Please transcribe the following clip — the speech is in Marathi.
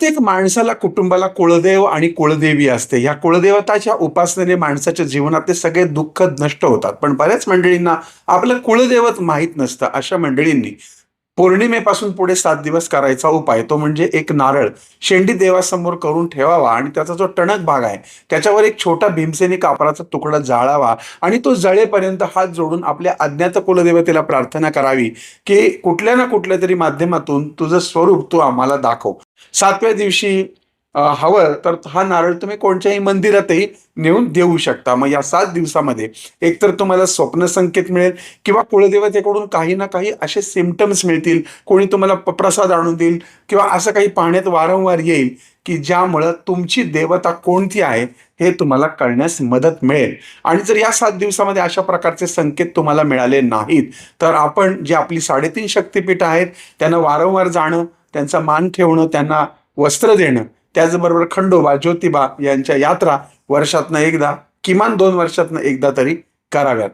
प्रत्येक माणसाला कुटुंबाला कुळदेव आणि कुळदेवी असते. या कुळदेवताच्या उपासनेने माणसाच्या जीवनातले सगळे दुःख नष्ट होतात. पण बऱ्याच मंडळींना आपलं कुळदैवत माहीत नसतं अशा मंडळींनी पौर्णिमेपासून पुढे सात दिवस करायचा उपाय तो म्हणजे एक नारळ शेंडी देवासमोर करून ठेवावा आणि त्याचा जो टणक भाग आहे त्याच्यावर एक छोटा भीमसेनी कापराचा तुकडा जाळावा आणि तो जळेपर्यंत हात जोडून आपल्या अज्ञात कुलदेवतेला प्रार्थना करावी की कुठल्या ना कुठल्या तरी माध्यमातून तुझं स्वरूप तू आम्हाला दाखव. सातव्या दिवशी हवं तर हा नारळ तुम्ही कोणत्याही मंदिरातही नेऊन देऊ शकता. मग या सात दिवसामध्ये एकतर तुम्हाला स्वप्न संकेत मिळेल किंवा कुळदेवतेकडून काही ना काही असे सिमटम्स मिळतील. कोणी तुम्हाला प- प्रसाद आणून देईल किंवा असं काही पाहण्यात वारंवार येईल की ज्यामुळं तुमची देवता कोणती आहे हे तुम्हाला कळण्यास मदत मिळेल. आणि जर या सात दिवसामध्ये अशा प्रकारचे संकेत तुम्हाला मिळाले नाहीत तर आपण जे आपली साडेतीन शक्तिपीठ आहेत त्यांना वारंवार जाणं त्यांचा मान ठेवणं त्यांना वस्त्र देणं त्याचबरोबर खंडोबा ज्योतिबा यांच्या यात्रा वर्षातनं एकदा किमान दोन वर्षातनं एकदा तरी कराव्यात.